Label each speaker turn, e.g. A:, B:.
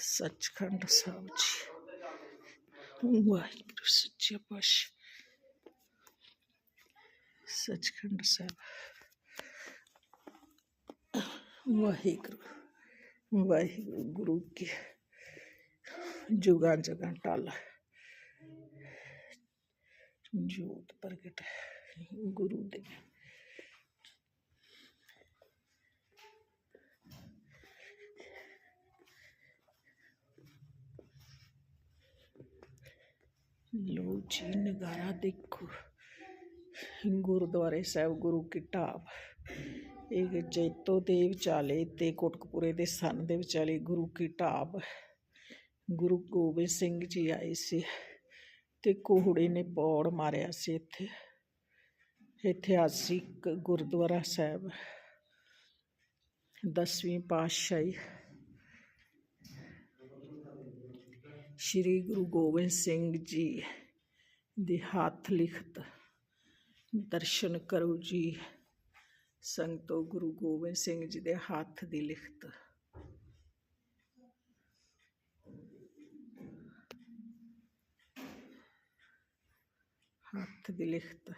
A: ਸੱਚਖੰਡ ਸਾਹਿਬ ਜੀ। ਵਾਹਿਗੁਰੂ ਸੱਚੇ ਪਾਤਸ਼ਾਹ। ਸੱਚਖੰਡ ਸਾਹਿਬ। ਵਾਹਿਗੁਰੂ ਵਾਹਿਗੁਰੂ ਗੁਰੂ ਕੀ ਜੁਗਾਂ ਜਗਾਂ ਟਲ। ਜੋਤ ਪ੍ਰਗਟ ਗੁਰੂ ਦੇ। ਲੋ ਜੀ, ਨਗਾਰਾ ਦੇਖੋ। ਗੁਰਦੁਆਰੇ ਸਾਹਿਬ, ਗੁਰੂ ਕੀ ਢਾਬ। ਇਹ ਜੈਤੋ ਦੇ ਵਿਚਾਲੇ ਤੇ ਕੋਟਕਪੂਰੇ ਦੇ ਸਨ ਦੇ ਵਿਚਾਲੇ ਗੁਰੂ ਕੀ ਢਾਬ। ਗੁਰੂ ਗੋਬਿੰਦ ਸਿੰਘ ਜੀ ਆਏ ਸੀ ਤੇ ਕੋਹੜੇ ਨੇ ਪੌੜ ਮਾਰਿਆ ਸੀ ਇੱਥੇ। ਇਤਿਹਾਸਿਕ ਗੁਰਦੁਆਰਾ ਸਾਹਿਬ। ਦਸਵੀਂ ਪਾਤਸ਼ਾਹੀ ਸ਼੍ਰੀ ਗੁਰੂ ਗੋਬਿੰਦ ਸਿੰਘ ਜੀ ਦੇ ਹੱਥ ਲਿਖਤ ਦਰਸ਼ਨ ਕਰੋ ਜੀ। ਸੰਗਤੋ, ਗੁਰੂ ਗੋਬਿੰਦ ਸਿੰਘ ਜੀ ਦੇ ਹੱਥ ਦੀ ਲਿਖਤ। ਹੱਥ ਦੀ ਲਿਖਤ।